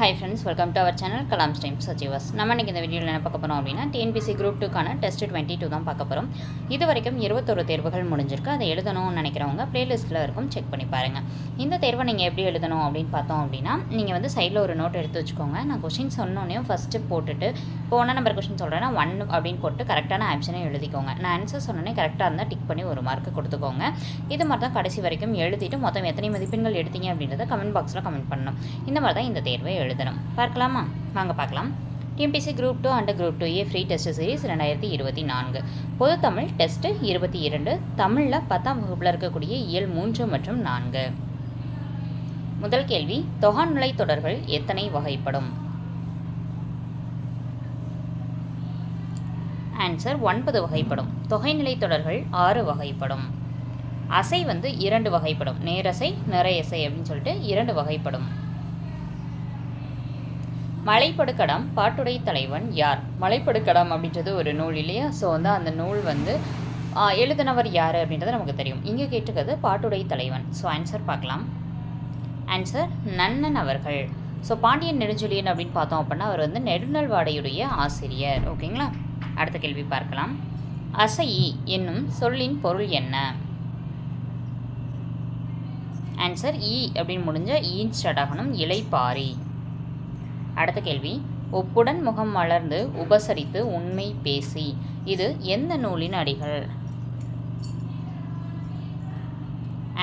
Hi friends welcome to our channel Kalam ஸ்டைம் சஜீவஸ் நம்ம இன்றைக்கி இந்த வீடியோவில் என்ன பார்க்க போகிறோம் அப்படின்னா டிஎன்பிசி குரூப் டூக்கான டெஸ்ட் டுவெண்ட்டி டூ தான் பார்க்க போகிறோம் இது வரைக்கும் இருபத்தொரு தேர்வுகள் முடிஞ்சிருக்கு. அதை எழுதணும்னு நினைக்கிறவங்க பிளேலிஸ்ட்டில் இருக்கும் செக் பண்ணி பாருங்கள் இந்த தேர்வை நீங்கள் எப்படி எழுதணும் அப்படின்னு பார்த்தோம் அப்படின்னா நீங்கள் வந்து சைடில் ஒரு நோட் எடுத்து வச்சுக்கோங்க. நான் கொஷின் சொன்னோன்னே ஃபஸ்ட்டு போட்டுட்டு போன நம்பர் கொஷின் சொல்கிறேன்னா ஒன் அப்படின்னு போட்டு கரெக்டான ஆப்ஷனை எழுதிக்கோங்க. நான் ஆன்சர் சொன்னோன்னே கரெக்டாக இருந்தால் டிக் பண்ணி ஒரு மார்க் கொடுத்துக்கோங்க. இது மாதிரி தான் கடைசி வரைக்கும் எழுதிட்டு மொத்தம் எத்தனை மதிப்பெண்கள் எடுத்தீங்க அப்படின்றத கமெண்ட் பாக்ஸில் கமெண்ட் பண்ணணும். இந்த மாதிரி தான் இந்த தேர்வை எழுது எழுதணும். பார்க்கலாமா? வாங்க பார்க்கலாம். TNPSC group two and group two A free test series ரெண்டாயிரத்தி இருபத்தி நான்கு. பொது தமிழ் டெஸ்ட்டு இருபத்தி இரண்டு தமிழில் பத்தாம் வகுப்பில் இருக்கக்கூடிய இயல் மூன்று மற்றும் நான்கு. முதல் கேள்வி தொகாநிலை தொடர்கள் எத்தனை வகைப்படும்? ஆன்சர் ஒன்பது வகைப்படும். தொகைநிலை தொடர்கள் ஆறு வகைப்படும். அசை வந்து இரண்டு வகைப்படும். நேரசை நிறையசை அப்படின்னு சொல்லிட்டு இரண்டு வகைப்படும். மலைப்படுக்கடம் பாட்டுடை தலைவன் யார்? மலைப்படுக்கடம் அப்படின்றது ஒரு நூல் இல்லையா? ஸோ வந்து அந்த நூல் வந்து எழுதினவர் யார் அப்படின்றது நமக்கு தெரியும். இங்கே கேட்டுக்கிறது பாட்டுடை தலைவன். ஸோ ஆன்சர் பார்க்கலாம். ஆன்சர் நன்னன் அவர்கள். ஸோ பாண்டியன் நெடுஞ்செழியன் அப்படின்னு பார்த்தோம் அப்படின்னா அவர் வந்து நெடுநல்வாடையுடைய ஆசிரியர். ஓகேங்களா? அடுத்த கேள்வி பார்க்கலாம். அசையி என்னும் சொல்லின் பொருள் என்ன? ஆன்சர் இ அப்படின்னு முடிஞ்ச ஈன் ஸ்டார்ட் ஆகணும் இலைப்பாரி அடுத்த கேள்வி. ஒப்புடன் முகம் மலர்ந்து உபசரித்து உண்மை பேசி. இது எந்த நூலின் அடிகள்?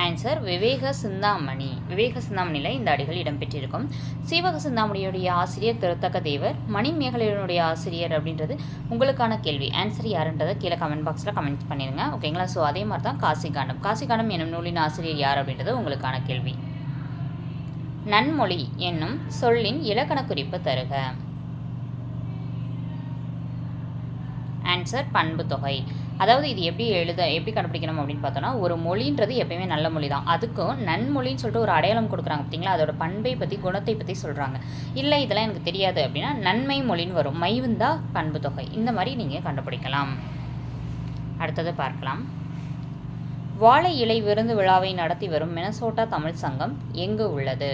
ஆன்சர் விவேக சிந்தாமணி. விவேக சிந்தாமணியில் இந்த அடிகள் இடம்பெற்றிருக்கும். சீவக சிந்தாமணியுடைய ஆசிரியர் திருத்தக்க தேவர் மணிமேகலையனுடைய ஆசிரியர் அப்படின்றது உங்களுக்கான கேள்வி. ஆன்சர் யாருன்றதை கீழே கமெண்ட் பாக்ஸில் கமெண்ட் பண்ணிடுங்க. ஓகேங்களா ஸோ அதே மாதிரி தான் காசிகாண்டம். காசிகாண்டம் என்னும் நூலின் ஆசிரியர் யார் அப்படின்றது உங்களுக்கான கேள்வி. நன்மொழி என்னும் சொல்லின் இலக்கண குறிப்பு தருக. ஆன்சர் பண்பு தொகை. அதாவது இது எப்படி எழுத எப்படி கண்டுபிடிக்கணும் அப்படின்னு பார்த்தோன்னா ஒரு மொழின்றது எப்பயுமே நல்ல மொழி தான் அதுக்கும் நன்மொழின்னு சொல்லிட்டு ஒரு அடையாளம் கொடுக்குறாங்க பார்த்தீங்களா? அதோட பண்பை பற்றி குணத்தை பற்றி சொல்கிறாங்க இல்லை இதெல்லாம் எனக்கு தெரியாது அப்படின்னா நன்மை மொழின்னு வரும். மைவுந்தா பண்பு தொகை. இந்த மாதிரி நீங்கள் கண்டுபிடிக்கலாம். அடுத்தது பார்க்கலாம். வாழை இலை விருந்து விழாவை நடத்தி வரும் மினசோட்டா தமிழ் சங்கம் எங்கு உள்ளது?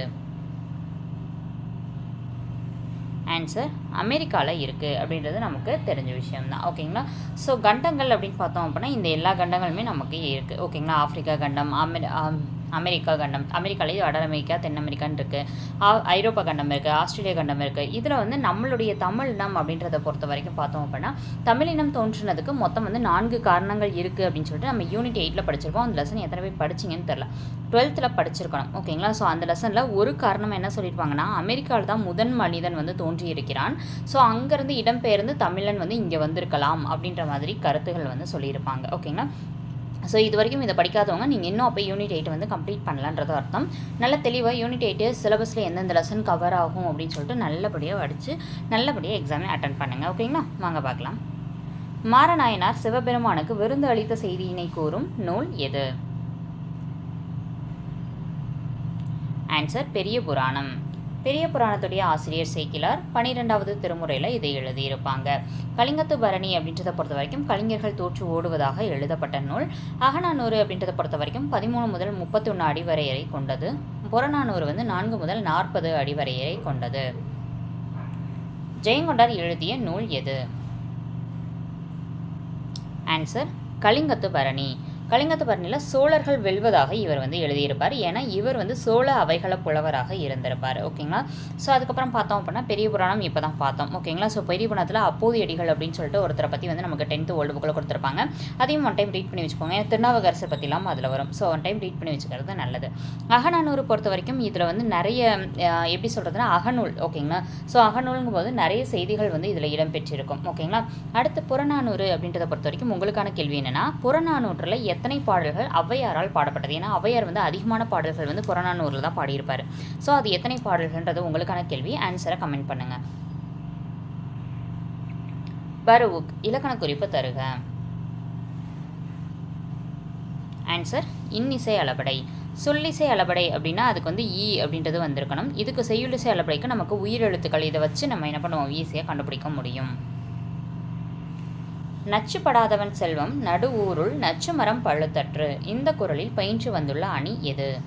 ஆன்சர் அமெரிக்காவில் இருக்குது அப்படின்றது நமக்கு தெரிஞ்ச விஷயம் தான் ஓகேங்களா ஸோ கண்டங்கள் அப்படின்னு பார்த்தோம் அப்படின்னா இந்த எல்லா கண்டங்களுமே நமக்கு இருக்குது ஓகேங்களா ஆஃப்ரிக்கா கண்டம் அமெரி அமெரிக்கா கண்டம் அமெரிக்காலேயே வட அமெரிக்கா தென் அமெரிக்கான்னு இருக்குது ஐரோப்பா கண்டம் இருக்குது ஆஸ்திரேலியா கண்டம் இருக்குது இதில் வந்து நம்மளுடைய தமிழினம் அப்படின்றத பொறுத்த வரைக்கும் பார்த்தோம் அப்படின்னா தமிழினம் தோன்றினதுக்கு மொத்தம் வந்து நான்கு காரணங்கள் இருக்குது அப்படின்னு சொல்லிட்டு நம்ம யூனிட் எயிட்டில் படிச்சிருப்போம் அந்த லெசன் எத்தனை பேர் படிச்சிங்கன்னு தெரில டுவெல்த்தில் படிச்சிருக்கணும். ஓகேங்களா ஸோ அந்த லெசனில் ஒரு காரணம் என்ன சொல்லியிருப்பாங்கன்னா அமெரிக்காவில் தான் முதன் மனிதன் வந்து தோன்றி இருக்கிறான் ஸோ அங்கேருந்து இடம்பெயர்ந்து தமிழன் வந்து இங்கே வந்திருக்கலாம் அப்படின்ற மாதிரி கருத்துகள் வந்து சொல்லியிருப்பாங்க. ஓகேங்களா ஸோ இது வரைக்கும் இதை படிக்காதவங்க நீங்கள் இன்னும் அப்போ யூனிட் எயிட் வந்து கம்ப்ளீட் பண்ணலான்றது அர்த்தம். நல்ல தெளிவாக யூனிட் எயிட்டு சிலபஸில் எந்தெந்த லெசன் கவர் ஆகும் அப்படின்னு சொல்லிட்டு நல்லபடியாக படித்து நல்லபடியாக எக்ஸாமை அட்டன் பண்ணுங்கள் ஓகேங்களா வாங்க பார்க்கலாம். மாரநாயனார் சிவபெருமானுக்கு விருந்து அளித்த செய்தியினை கூறும் நூல் எது? ஆன்சர் பெரிய புராணம். பெரிய புராணத்துடைய ஆசிரியர் சேக்கிலார் பன்னிரெண்டாவது திருமுறையில் இதை எழுதியிருப்பாங்க. கலிங்கத்து பரணி அப்படின்றத பொறுத்த வரைக்கும் கலிங்கர்கள் தோற்று ஓடுவதாக எழுதப்பட்ட நூல். அகநானூறு அப்படின்றத பொறுத்த வரைக்கும் பதிமூணு முதல் முப்பத்தொன்று அடி வரையறை கொண்டது. புறநானூறு வந்து நான்கு முதல் நாற்பது அடி வரையறை கொண்டது. ஜெயங்கொண்டார் எழுதிய நூல் எது? ஆன்சர் கலிங்கத்து பரணி. கலிங்கத்து பரணியில் சோழர்கள் வெல்வதாக இவர் வந்து எழுதியிருப்பார். ஏன்னா இவர் வந்து சோழ அவைகள புலவராக இருந்திருப்பார். ஓகேங்களா? ஸோ அதுக்கப்புறம் பார்த்தோம் அப்படின்னா பெரிய புராணம் இப்போ தான் பார்த்தோம். ஓகேங்களா? ஸோ பெரிய புராணத்தில் அப்போது அடிகள் அப்படின்னு சொல்லிட்டு ஒருத்தரை பற்றி வந்து நமக்கு டென்த்து ஓல்டு புக்கில் கொடுத்துருப்பாங்க. அதையும் ஒன் டைம் ரீட் பண்ணி வச்சுக்கோங்க. ஏன்னா திருநாவுக்கரசர் பற்றிலாம் அதில் வரும். ஸோ ஒன் டைம் ரீட் பண்ணி வச்சுக்கிறது நல்லது. அகநானூறு பொறுத்த வரைக்கும் இதில் வந்து நிறைய எப்படி சொல்கிறதுனா அகநூல். ஓகேங்களா? ஸோ அகநூலுங்கும் போது நிறைய செய்திகள் வந்து இதில் இடம்பெற்றிருக்கும். ஓகேங்களா? அடுத்து புறநானூறு அப்படின்றத பொறுத்த வரைக்கும் உங்களுக்கான கேள்வி என்னென்னா புறநானூற்றில் எத்தனை பாடல்கள் ஔவையாரால் பாடப்பட்டது? ஏன்னா ஔவையார் வந்து அதிகமான பாடல்கள் வந்து புறநானூரில் தான் பாடியிருப்பார். ஸோ அது எத்தனை பாடல்கள்ன்றது உங்களுக்கான கேள்வி. ஆன்சரை கமெண்ட் பண்ணுங்கள் பருவுக் இலக்கண குறிப்பு தருக. ஆன்சர் இன்னிசை அளபடை. சொல்லிசை அளபடை அப்படின்னா அதுக்கு வந்து ஈ அப்படின்றது வந்திருக்கணும். இதுக்கு செய்யுளிசை அளபடைக்கு நமக்கு உயிரெழுத்துக்கள் இதை வச்சு நம்ம என்ன பண்ணுவோம்? ஈஸியாக கண்டுபிடிக்க முடியும். நச்சுப்படாதவன் செல்வம் நடு ஊருள் நச்சு மரம் பழுத்தற்று இந்த குரலில் பயின்று வந்துள்ள அணி எது?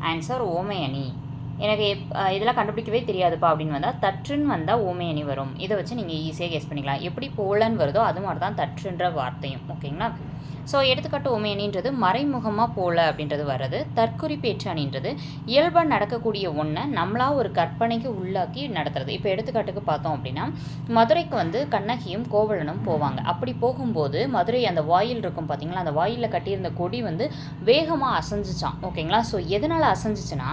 ஆன்சர் ஓமை அணி எனக்கு எப்- இதெல்லாம் கண்டுபிடிக்கவே தெரியாதுப்பா அப்படின்னு வந்தால் தற்றுன்னு வந்தால் ஓமை அணி வரும். இதை வச்சு நீங்கள் ஈஸியாக கெஸ் பண்ணிக்கலாம். எப்படி போலன்னு வருதோ அது மாதிரி தான் தற்றுன்ற வார்த்தையும். ஓகேங்களா ஸோ எடுத்துக்காட்டு உமையணின்றது மறைமுகமாக போல அப்படின்றது வர்றது தற்குறிப்பேற்று அணின்றது இயல்பாக நடக்கக்கூடிய ஒன்றை நம்மளாக ஒரு கற்பனைக்கு உள்ளாக்கி நடத்துறது. இப்போ எடுத்துக்காட்டுக்கு பார்த்தோம் அப்படின்னா மதுரைக்கு வந்து கண்ணகியும் கோவலனும் போவாங்க. அப்படி போகும்போது மதுரை அந்த வாயில் இருக்கும் பார்த்தீங்களா அந்த வாயிலில் கட்டியிருந்த கொடி வந்து வேகமாக அசைஞ்சிச்சான் ஓகேங்களா? ஸோ எதனால் அசைஞ்சிச்சுன்னா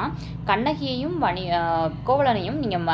கண்ணகியையும் வணி கோவலனையும் நீங்கள் ம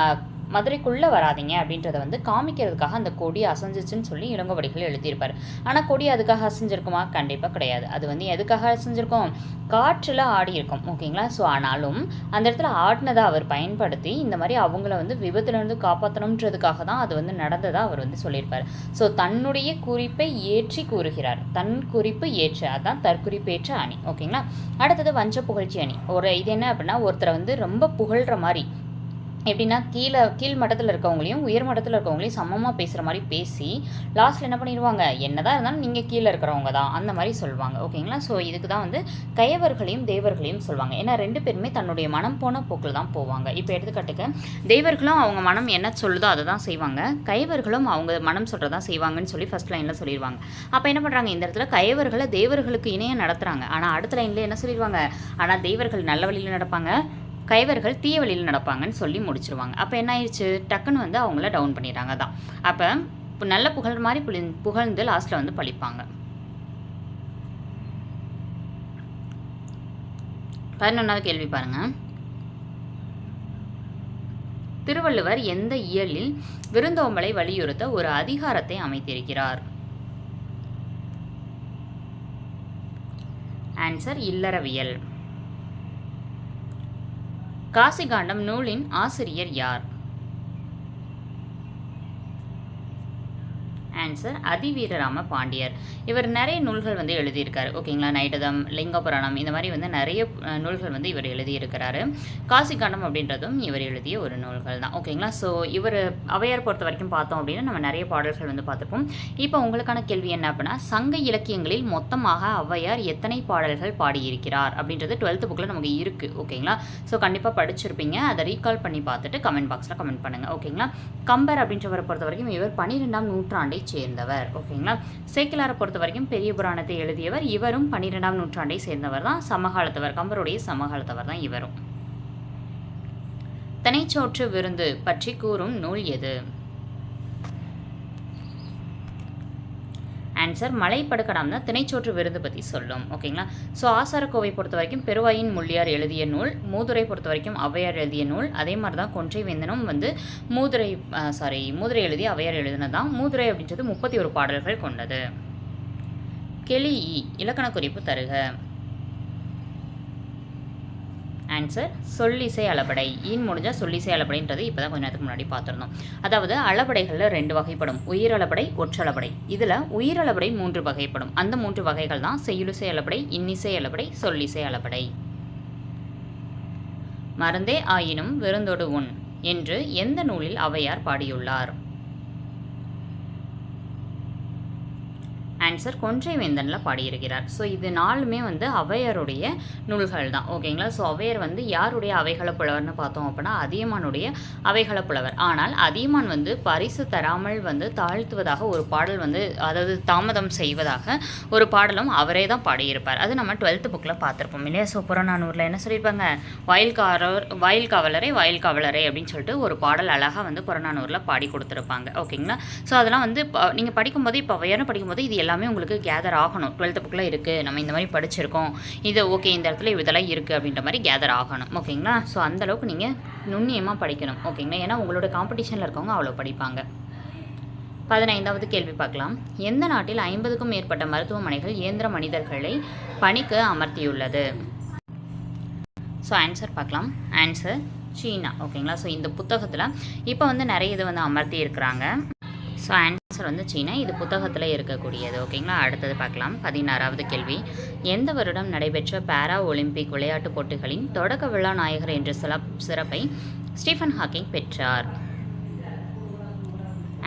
மதுரைக்குள்ளே வராதீங்க அப்படின்றத வந்து காமிக்கிறதுக்காக அந்த கொடி அசைஞ்சிச்சுன்னு சொல்லி இளங்கோவடிகள் எழுதியிருப்பார். ஆனால் கொடி அதுக்காக அசைஞ்சிருக்குமா? கண்டிப்பாக கிடையாது. அது வந்து எதுக்காக அசைஞ்சிருக்கும்? காற்றில் ஆடி இருக்கும் ஓகேங்களா? ஸோ ஆனாலும் அந்த இடத்துல ஆடினதை அவர் பயன்படுத்தி இந்த மாதிரி அவங்கள வந்து விபத்துலேருந்து காப்பாற்றணுன்றதுக்காக தான் அது வந்து நடந்ததாக அவர் வந்து சொல்லியிருப்பார். ஸோ தன்னுடைய குறிப்பை ஏற்றி கூறுகிறார். தன் குறிப்பு ஏற்று அதான் தற்குறிப்பேற்ற அணி ஓகேங்களா? அடுத்தது வஞ்ச புகழ்ச்சி அணி. ஒரு இது என்ன அப்படின்னா ஒருத்தரை வந்து ரொம்ப புகழ்கிற மாதிரி எப்படின்னா கீழே கீழ் மட்டத்தில் இருக்கவங்களையும் உயர் மட்டத்தில் இருக்கவங்களையும் சமமாக பேசுகிற மாதிரி பேசி லாஸ்ட்டில் என்ன பண்ணிடுவாங்க? என்னதான் இருந்தாலும் நீங்கள் கீழே இருக்கிறவங்க தான் அந்த மாதிரி சொல்லுவாங்க ஓகேங்களா? ஸோ இதுக்கு தான் வந்து கயவர்களையும் தேவர்களையும் சொல்லுவாங்க ஏன்னா ரெண்டு பேருமே தன்னுடைய மனம் போன போக்கில் தான் போவாங்க. இப்போ எடுத்துக்காட்டுக்கு தெய்வர்களும் அவங்க மனம் என்ன சொல்லுதோ அதை தான் செய்வாங்க. கயவர்களும் அவங்க மனம் சொல்கிறதா செய்வாங்கன்னு சொல்லி ஃபஸ்ட் லைனில் சொல்லிடுவாங்க. அப்போ என்ன பண்ணுறாங்க இந்த இடத்துல கயவர்களை தேவர்களுக்கு இணையம் நடத்துகிறாங்க ஆனால் அடுத்த லைனில் என்ன சொல்லிடுவாங்க? ஆனால் தெய்வர்கள் நல்ல வழியில் நடப்பாங்க. கைவர்கள் தீய வழியில் நடப்பாங்கன்னு சொல்லி முடிச்சிருவாங்க. அப்போ என்ன ஆயிடுச்சு டக்குன்னு வந்து அவங்கள டவுன் பண்ணிடுறாங்க தான் அப்போ இப்போ நல்ல புகழ் மாதிரி புளி புகழ்ந்து லாஸ்ட்டில் வந்து பழிப்பாங்க. பதினொன்றாவது கேள்வி பாருங்க. திருவள்ளுவர் எந்த இயலில் விருந்தோம்பலை வலியுறுத்த ஒரு அதிகாரத்தை அமைத்திருக்கிறார்? ஆன்சர் இல்லறவியல். காசிகாண்டம் நூலின் ஆசிரியர் யார்? ஆன்சர் அதிவீரராம பாண்டியர். இவர் நிறைய நூல்கள் வந்து எழுதியிருக்காரு. ஓகேங்களா? நைடதம் லிங்கபுராணம் இந்த மாதிரி வந்து நிறைய நூல்கள் வந்து இவர் எழுதியிருக்கிறாரு. காசிகாண்டம் அப்படின்றதும் இவர் எழுதிய ஒரு நூல்கள் தான். ஓகேங்களா? ஸோ இவர் அவையார் பொறுத்த வரைக்கும் பார்த்தோம் அப்படின்னா நம்ம நிறைய பாடல்கள் வந்து பார்த்துப்போம். இப்போ உங்களுக்கான கேள்வி என்ன அப்படின்னா சங்க இலக்கியங்களில் மொத்தமாக ஔவையார் எத்தனை பாடல்கள் பாடியிருக்கிறார் அப்படின்றது டுவெல்த்து புக்கில் நமக்கு இருக்குது ஓகேங்களா? ஸோ கண்டிப்பாக படிச்சிருப்பீங்க. அதை ரீகால் பண்ணி பார்த்துட்டு கமெண்ட் பாக்ஸில் கமெண்ட் பண்ணுங்கள் ஓகேங்களா? கம்பர் அப்படின்றவரை பொறுத்த வரைக்கும் இவர் பன்னிரெண்டாம் நூற்றாண்டை சேர்ந்தவர். ஓகேங்களா? சேக்கிலாரை பொறுத்த வரைக்கும் பெரிய புராணத்தை எழுதியவர் இவரும் பன்னிரெண்டாம் நூற்றாண்டை சேர்ந்தவர் தான். சமகாலத்தவர் கம்பருடைய சமகாலத்தவர் தான் இவரும். தனிச்சோற்று விருந்து பற்றி கூறும் நூல் எது? ஆன்சர் மலைப்படுக்கடாம் தான் திணைச்சோற்று விருது பற்றி சொல்லும். ஓகேங்களா ஸோ ஆசாரக்கோவை பொறுத்த வரைக்கும் பெருவாயின் முள்ளியார் எழுதிய நூல் மூதுரை பொறுத்த வரைக்கும் ஔவையார் எழுதிய நூல் அதே மாதிரி தான் கொன்றை வேந்தனும் வந்து மூதுரை சாரி மூதுரை எழுதி ஔவையார் எழுதினதான் மூதுரை அப்படின்றது முப்பத்தி ஒரு பாடல்கள் கொண்டது. கெளி இலக்கண குறிப்பு தருக. ஆன்சர் சொல்லிசை அளபடை ஈன் முடிஞ்சால் சொல்லிசை அளபடைன்றது இப்போ தான் கொஞ்ச நேரத்துக்கு முன்னாடி பார்த்துருந்தோம். அதாவது அளபடைகளில் ரெண்டு வகைப்படும். உயிரளபடை ஒற்றளபடை இதில் உயிரளபடை மூன்று வகைப்படும். அந்த மூன்று வகைகள் தான் செய்யுளிசை அளபடை இன்னிசை அளபடை சொல்லிசை அளபடை மறந்தே ஆயினும் விருந்தொடு உண் என்று எந்த நூலில் அவையார் பாடியுள்ளார்? ஆன்சர் கொன்றை வேந்தனில் பாடியிருக்கிறார். ஸோ இது நாலுமே வந்து அவையருடைய நூல்கள் தான் ஓகேங்களா ஸோ அவையர் வந்து யாருடைய அவைகள புலவர்னு பார்த்தோம் அப்படின்னா அதியமானுடைய அவைகள புலவர். ஆனால் அதியமான் வந்து பரிசு தராமல் வந்து தாழ்த்துவதாக ஒரு பாடல் வந்து அதாவது தாமதம் செய்வதாக ஒரு பாடலும் அவரே தான் பாடியிருப்பார். அது நம்ம டுவெல்த்து புக்கில் பார்த்துருப்போம் இல்லையா? ஸோ புறநானூரில் என்ன சொல்லியிருப்பாங்க? வயல்காரர் வயல் காவலரே வயல் காவலரே அப்படின்னு சொல்லிட்டு ஒரு பாடல் அழகாக வந்து புறநானூரில் பாடி கொடுத்துருப்பாங்க. ஓகேங்களா ஸோ அதெல்லாம் வந்து நீங்கள் படிக்கும்போது இப்போ அவையாரும் படிக்கும்போது இது எல்லாமே உங்களுக்கு கேதர் ஆகணும். டுவெல்த்து புக்கில் இருக்குது நம்ம இந்த மாதிரி படிச்சிருக்கோம். இது ஓகே இந்த இடத்துல இதெல்லாம் இருக்குது அப்படின்ற மாதிரி கேதர் ஆகணும். ஓகேங்களா ஸோ அந்தளவுக்கு நீங்கள் நுண்ணியமாக படிக்கணும். ஓகேங்களா ஏன்னா உங்களோட காம்படிஷனில் இருக்கவங்க அவ்வளோ படிப்பாங்க. பதினைந்தாவது கேள்வி பார்க்கலாம். எந்த நாட்டில் ஐம்பதுக்கும் மேற்பட்ட மருத்துவமனைகள் இயந்திர மனிதர்களை பணிக்கு அமர்த்தியுள்ளது? ஸோ ஆன்சர் பார்க்கலாம். Answer China. ஓகேங்களா ஸோ இந்த புத்தகத்தில் இப்போ வந்து நிறைய இது வந்து அமர்த்தி இருக்கிறாங்க ஸோ ஆன்சர் வந்து சீனா இது புத்தகத்தில் இருக்கக்கூடியது. ஓகேங்களா? அடுத்தது பார்க்கலாம். பதினாறாவது கேள்வி. எந்த வருடம் நடைபெற்ற பாரா ஒலிம்பிக் விளையாட்டுப் போட்டிகளின் தொடக்க விழா நாயகர் என்ற சிறப்பை ஸ்டீஃபன் ஹாக்கிங் பெற்றார்?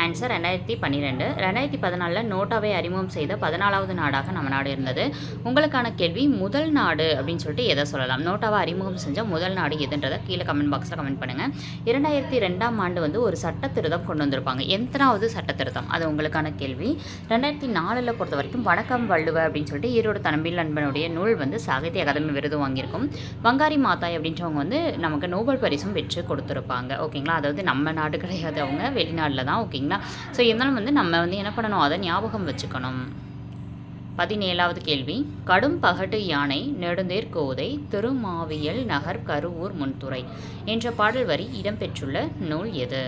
ஆன்சர் ரெண்டாயிரத்தி பன்னிரெண்டு. ரெண்டாயிரத்தி பதினாலில் நோட்டாவை அறிமுகம் செய்த பதினாலாவது நாடாக நம்ம நாடு இருந்தது. உங்களுக்கான கேள்வி முதல் நாடு அப்படின்னு சொல்லிட்டு எதை சொல்லலாம்? நோட்டாவை அறிமுகம் செஞ்ச முதல் நாடு எதுன்றதை கீழே கமெண்ட் பாக்ஸில் கமெண்ட் பண்ணுங்கள் இரண்டாயிரத்தி ரெண்டாம் ஆண்டு வந்து ஒரு சட்ட திருத்தம் கொண்டு வந்திருப்பாங்க. எத்தனாவது சட்ட திருத்தம் அது உங்களுக்கான கேள்வி. ரெண்டாயிரத்தி நாலில் பொறுத்த வரைக்கும் வணக்கம் வள்ளுவ அப்படின்னு சொல்லிட்டு ஈரோடு தனம்பில் நண்பனுடைய நூல் வந்து சாகித்ய அகாதமி விருது வாங்கியிருக்கும். வங்காரி மாதாய் அப்படின்றவங்க வந்து நமக்கு நோபல் பரிசும் பெற்று கொடுத்துருப்பாங்க. ஓகேங்களா? அதாவது நம்ம நாடு கிடையாது அவங்க. வெளிநாட்டில் தான் ஓகேங்களா? ஸோ இருந்தாலும் வந்து நம்ம வந்து என்ன பண்ணணும்? அதை ஞாபகம் வச்சுக்கணும். பதினேழாவது கேள்வி. கடும் பகட்டு யானை நெடுந்தேர் கோதை திருமாவியல் நகர் கருவூர் முன்துறை என்ற பாடல் வரி இடம்பெற்றுள்ள நூல் எது?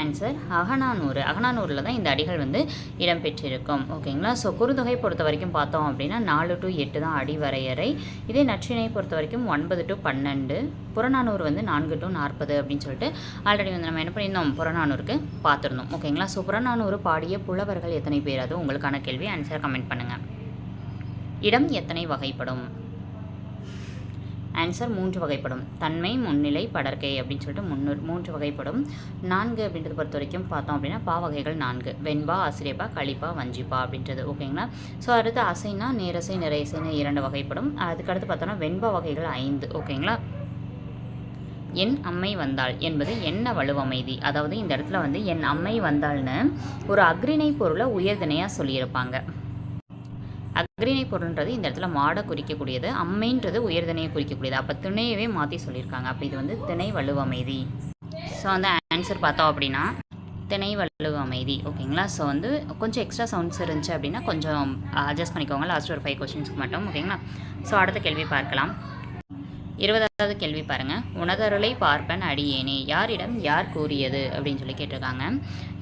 ஆன்சர் அகனானூறு அகனானூரில் தான் இந்த அடிகள் வந்து இடம்பெற்றிருக்கும். ஓகேங்களா ஸோ குறுந்தொகை பொறுத்த வரைக்கும் பார்த்தோம் அப்படின்னா நாலு டு எட்டு தான் அடி வரையறை. இதே நற்றினை பொறுத்த வரைக்கும் ஒன்பது டு பன்னெண்டு. புறநானூறு வந்து நான்கு டு நாற்பது அப்படின்னு சொல்லிட்டு ஆல்ரெடி வந்து நம்ம என்ன பண்ணியிருந்தோம்? புறநானூருக்கு பார்த்துருந்தோம். ஓகேங்களா ஸோ புறநானூறு பாடிய புலவர்கள் எத்தனை பேர்? அது உங்களுக்கான கேள்வி. ஆன்சர் கமெண்ட் பண்ணுங்கள் இடம் எத்தனை வகைப்படும்? ஆன்சர் மூன்று வகைப்படும். தன்மை முன்னிலை படர்க்கை அப்படின்னு சொல்லிட்டு முன்னு மூன்று வகைப்படும். நான்கு அப்படின்றத பொறுத்த வரைக்கும் பார்த்தோம் அப்படின்னா பா வகைகள் நான்கு. வெண்பா ஆசிரியப்பா களிப்பா வஞ்சிப்பா அப்படின்றது. ஓகேங்களா ஸோ அடுத்து அசைனா நேரசை நிறைசைன்னு இரண்டு வகைப்படும். அதுக்கடுத்து பார்த்தோன்னா வெண்பா வகைகள் ஐந்து. ஓகேங்களா என் அம்மை வந்தாள் என்பது என்ன வலுவமைதி? அதாவது இந்த இடத்துல வந்து என் அம்மை வந்தாள்னு ஒரு அக்ரிணை பொருளை உயர்தினையாக சொல்லியிருப்பாங்க. அக்ரிணை பொருள்ன்றது இந்த இடத்துல மாடை குறிக்கக்கூடியது அம்மைன்றது உயர்தனையை குறிக்கக்கூடியது. அப்போ திணையவே மாற்றி சொல்லியிருக்காங்க. அப்போ இது வந்து திணை வலுவமைதி ஸோ வந்து ஆன்சர் பார்த்தோம் அப்படின்னா திணை வலுவ அமைதி. ஓகேங்களா? ஸோ வந்து கொஞ்சம் எக்ஸ்ட்ரா சவுண்ட்ஸ் இருந்துச்சு அப்படின்னா கொஞ்சம் அட்ஜஸ்ட் பண்ணிக்கோங்க. லாஸ்ட் ஒரு ஃபைவ் கொஸ்டின்ஸ்க்கு மட்டும். ஓகேங்களா? ஸோ அடுத்த கேள்வி பார்க்கலாம். இருபதாவது கேள்வி பாருங்கள் உணதருளை பார்ப்பன் அடியேனே யாரிடம் யார் கூறியது? அப்படின்னு சொல்லி கேட்டிருக்காங்க.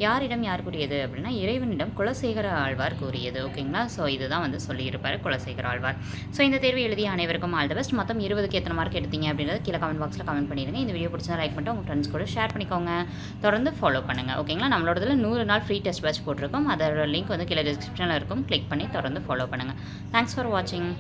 யாரிடம் யார் கூறியது அப்படின்னா இறைவனிடம் குலசேகர ஆழ்வார் கூறியது. ஓகேங்களா? ஸோ இதுதான் வந்து சொல்லியிருப்பார் குலசேகர ஆழ்வார். ஸோ இந்த தேர்வு எழுதிய அனைவருக்கும் ஆல் த பெஸ்ட். மொத்தம் இருபதுக்கு எத்தனை மார்க் எடுத்தீங்க அப்படின்றத கீழே கமெண்ட் பாக்ஸில் கமெண்ட் பண்ணிடுங்க. இந்த வீடியோ பிடிச்சா லைக் பண்ணிட்டு உங்கள் ஃப்ரெண்ட்ஸ் கூட ஷேர் பண்ணிக்கோங்க. தொடர்ந்து ஃபாலோ பண்ணுங்கள் ஓகேங்களா? நம்மளோட நூறு நாள் ஃப்ரீ டெஸ்ட் பேட்ச் போட்டிருக்கோம். அதோட லிங்க் வந்து கீழே டிஸ்கிரிப்ஷனில் இருக்கும். கிளிக் பண்ணி தொடர்ந்து ஃபாலோ பண்ணுங்கள் தேங்க்ஸ் ஃபார் வாட்சிங்